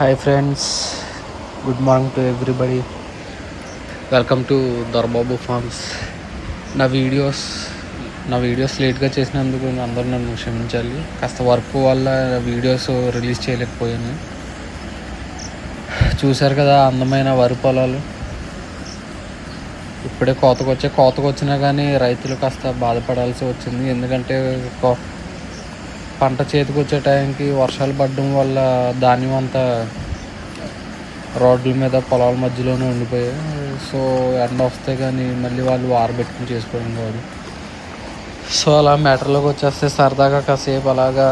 Hi friends good morning to everybody welcome to Dorababu farms నా videos నా videos లేట్గా చేసినందుకు అందరూ నన్ను క్షమించాలి. కాస్త వర్క్ వల్ల వీడియోస్ రిలీజ్ చేయలేకపోయాను. చూశారు కదా అందమైన వరి పొలాలు. ఇప్పుడే కోతకొచ్చే కోతకొచ్చినా కానీ రైతులు కాస్త బాధపడాల్సి వచ్చింది. ఎందుకంటే పంట చేతికి వచ్చే టైంకి వర్షాలు పడడం వల్ల ధాన్యం అంతా రోడ్ల మీద పొలాల మధ్యలోనే ఉండిపోయాయి. సో ఎండ వస్తే కానీ మళ్ళీ వాళ్ళు ఆరబెట్టుకుని చేసుకోవడం కాదు. సో అలా మ్యాటర్లోకి వచ్చేస్తే సరదాగా కాసేపు అలాగా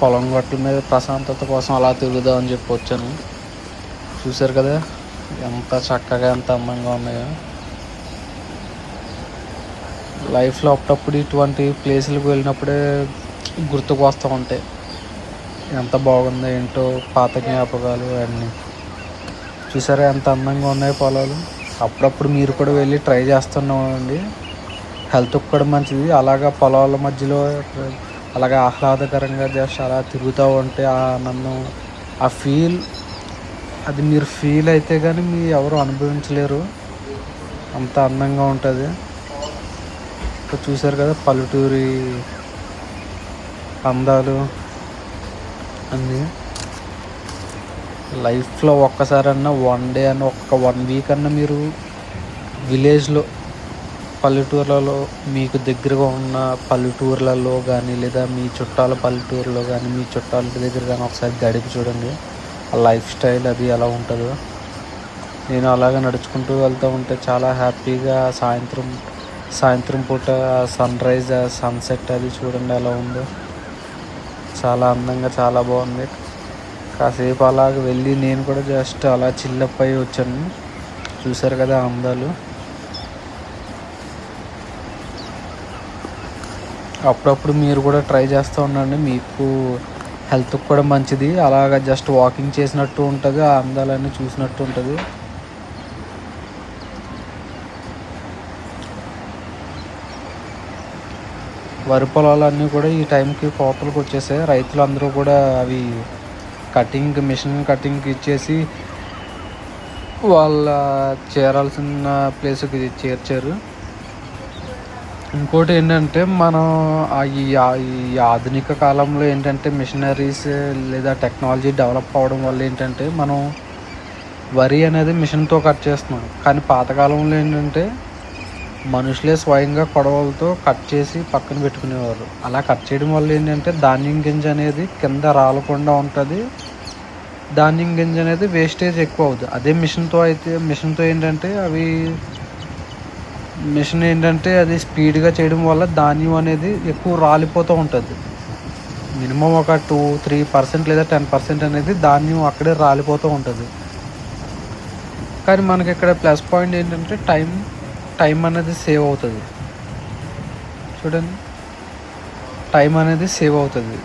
పొలం గట్ల మీద ప్రశాంతత కోసం అలా తిరుగుదామని చెప్పి వచ్చాను. చూశారు కదా ఎంత చక్కగా ఎంత అందంగా ఉన్నాయో. లైఫ్లో అప్పుడప్పుడు ఇటువంటి ప్లేసులకు వెళ్ళినప్పుడే గుర్తుకు వస్తూ ఉంటాయి ఎంత బాగుందో ఏంటో పాత జ్ఞాపకాలు అన్నీ. చూసారా ఎంత అందంగా ఉన్నాయి పొలాలు? అప్పుడప్పుడు మీరు కూడా వెళ్ళి ట్రై చేస్తున్నామండి హెల్త్కి కూడా మంచిది. అలాగా పొలాల మధ్యలో అలాగా ఆహ్లాదకరంగా జస్ట్ అలా తిరుగుతూ ఉంటే ఆ ఆనందం ఆ ఫీల్ అది మీరు ఫీల్ అయితే కానీ మీ ఎవరు అనుభవించలేరు. అంత అందంగా ఉంటుంది. చూసారు కదా పల్లెటూరి అందాలు అన్నీ. లైఫ్లో ఒక్కసారన్నా వన్ డే అన్న ఒక్క వన్ వీక్ అన్న మీరు విలేజ్లో పల్లెటూర్లలో మీకు దగ్గరగా ఉన్న పల్లెటూర్లలో కానీ లేదా మీ చుట్టాల పల్లెటూరులో కానీ మీ చుట్టాల దగ్గర కానీ ఒకసారి గడిపి చూడండి. ఆ లైఫ్ స్టైల్ అది ఎలా ఉంటుందో. నేను అలాగే నడుచుకుంటూ వెళ్తూ ఉంటే చాలా హ్యాపీగా సాయంత్రం సాయంత్రం పూట సన్ రైజ్ సన్సెట్ అది చూడండి ఎలా ఉందో. చాలా అందంగా చాలా బాగుంది. కాసేపు అలాగ వెళ్ళి నేను కూడా జస్ట్ అలా చిల్లప్ అయి వచ్చాను. చూసారు కదా అందాలు. అప్పుడప్పుడు మీరు కూడా ట్రై చేస్తూ ఉండండి. మీకు హెల్త్కి కూడా మంచిది. అలాగ జస్ట్ వాకింగ్ చేసినట్టు ఉంటుంది. ఆ అందాలన్నీ చూసినట్టు ఉంటుంది. వరి పొలాలన్నీ కూడా ఈ టైంకి కోతలకు వచ్చేసాయి. రైతులందరూ కూడా అవి కటింగ్ మిషన్ కటింగ్కి ఇచ్చేసి వాళ్ళ చేరాల్సిన ప్లేస్కి చేర్చారు. ఇంకోటి ఏంటంటే మనం ఈ ఈ ఆధునిక కాలంలో ఏంటంటే మిషనరీస్ లేదా టెక్నాలజీ డెవలప్ అవ్వడం వల్ల ఏంటంటే మనం వరి అనేది మిషన్తో కట్ చేస్తున్నాం. కానీ పాతకాలంలో ఏంటంటే మనుషులే స్వయంగా కొడవలతో కట్ చేసి పక్కన పెట్టుకునేవారు. అలా కట్ చేయడం వల్ల ఏంటంటే ధాన్యం గింజ అనేది కింద రాలకుండా ఉంటుంది. ధాన్యం గింజ అనేది వేస్టేజ్ ఎక్కువ అవుతుంది అదే మిషన్తో అయితే మిషన్తో ఏంటంటే అవి మిషన్ ఏంటంటే అది స్పీడ్గా చేయడం వల్ల ధాన్యం అనేది ఎక్కువ రాలిపోతూ ఉంటుంది. మినిమం ఒక టూ త్రీ పర్సెంట్ లేదా టెన్ పర్సెంట్ అనేది ధాన్యం అక్కడే రాలిపోతూ ఉంటుంది. కానీ మనకి ఇక్కడ ప్లస్ పాయింట్ ఏంటంటే టైం టైం అనేది సేవ్ అవుతుంది. చూడండి. టైం అనేది సేవ్ అవుతుంది.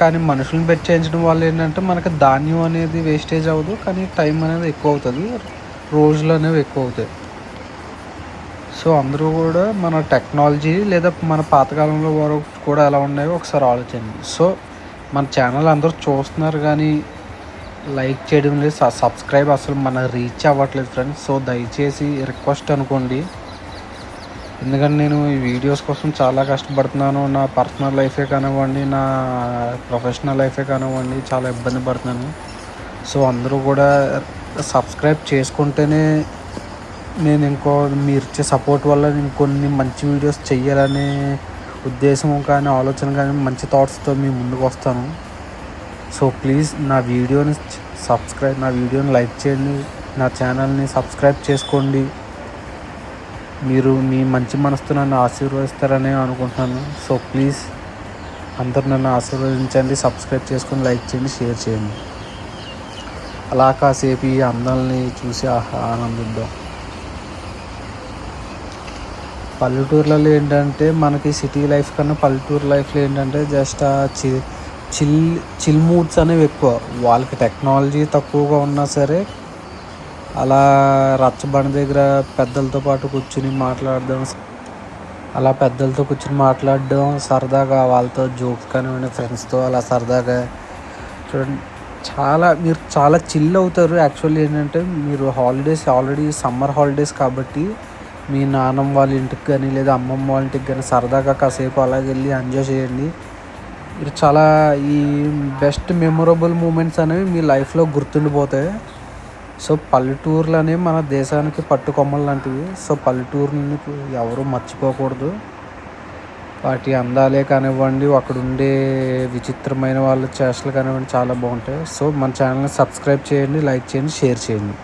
కానీ మనుషులను బెట్ చేయించడం వల్ల ఏంటంటే మనకి ధాన్యం అనేది వేస్టేజ్ అవ్వదు కానీ టైం అనేది ఎక్కువ అవుతుంది. రోజులు అనేవి ఎక్కువ అవుతాయి. సో అందరూ కూడా మన టెక్నాలజీ లేదా మన పాతకాలంలో వారు కూడా ఎలా ఉన్నాయో ఒకసారి ఆలోచించండి సో మన ఛానల్ అందరూ చూస్తున్నారు కానీ లైక్ చేయడం లేదు. స- సబ్స్క్రైబ్ అసలు మన రీచ్ అవ్వట్లేదు ఫ్రెండ్స్ సో దయచేసి రిక్వెస్ట్ అనుకోండి. ఎందుకంటే నేను ఈ వీడియోస్ కోసం చాలా కష్టపడుతున్నాను. నా పర్సనల్ లైఫే కానివ్వండి నా ప్రొఫెషనల్ లైఫే కానివ్వండి చాలా ఇబ్బంది పడుతున్నాను. సో అందరూ కూడా సబ్స్క్రైబ్ చేసుకుంటేనే నేను ఇంకో మీరు ఇచ్చే సపోర్ట్ వల్ల నేను కొన్ని మంచి వీడియోస్ చెయ్యాలనే ఉద్దేశం కానీ ఆలోచన కానీ మంచి థాట్స్తో మీ ముందుకు వస్తాను. సో ప్లీజ్ నా వీడియోని సబ్స్క్రైబ్ నా వీడియోని లైక్ చేయండి. నా ఛానల్ని సబ్స్క్రైబ్ చేసుకోండి. మీరు మీ మంచి మనసుతో నన్ను ఆశీర్వదిస్తారని అనుకుంటున్నాను. సో ప్లీజ్ అందరు నన్ను ఆశీర్వదించండి సబ్స్క్రైబ్ చేసుకొని లైక్ చేయండి షేర్ చేయండి. అలా కాసేపు ఈ అందాలని చూసి ఆనందిద్దాం. పల్లెటూర్లలో ఏంటంటే మనకి సిటీ లైఫ్ కన్నా పల్లెటూరు లైఫ్లో ఏంటంటే జస్ట్ ఆ చి చిల్ చిల్ మూడ్స్ అనేవి ఎక్కువ. వాళ్ళకి టెక్నాలజీ తక్కువగా ఉన్నా సరే అలా రచ్చబండ దగ్గర పెద్దలతో పాటు కూర్చుని మాట్లాడడం అలా పెద్దలతో కూర్చుని మాట్లాడడం సరదాగా వాళ్ళతో జోక్స్ కానివ్వండి ఫ్రెండ్స్తో అలా సరదాగా చూడండి. చాలా మీరు చాలా చిల్ అవుతారు. యాక్చువల్లీ ఏంటంటే మీరు హాలిడేస్ ఆల్రెడీ సమ్మర్ హాలిడేస్ కాబట్టి మీ నాన్నమ్మ వాళ్ళ ఇంటికి కానీ లేదా అమ్మమ్మ వాళ్ళ ఇంటికి కానీ సరదాగా కాసేపు అలాగ వెళ్ళి ఎంజాయ్ చేయండి. మీరు చాలా ఈ బెస్ట్ మెమొరబుల్ మూమెంట్స్ అనేవి మీ లైఫ్లో గుర్తుండిపోతాయి. సో పల్లెటూర్లు అనేవి మన దేశానికి పట్టుకొమ్మలు లాంటివి. సో పల్లెటూరుని ఎవరు మర్చిపోకూడదు. వాటి అందాలే కానివ్వండి అక్కడ ఉండే విచిత్రమైన వాళ్ళ చేష్టలు కానివ్వండి చాలా బాగుంటాయి. సో మన ఛానల్ని సబ్స్క్రైబ్ చేయండి లైక్ చేయండి షేర్ చేయండి.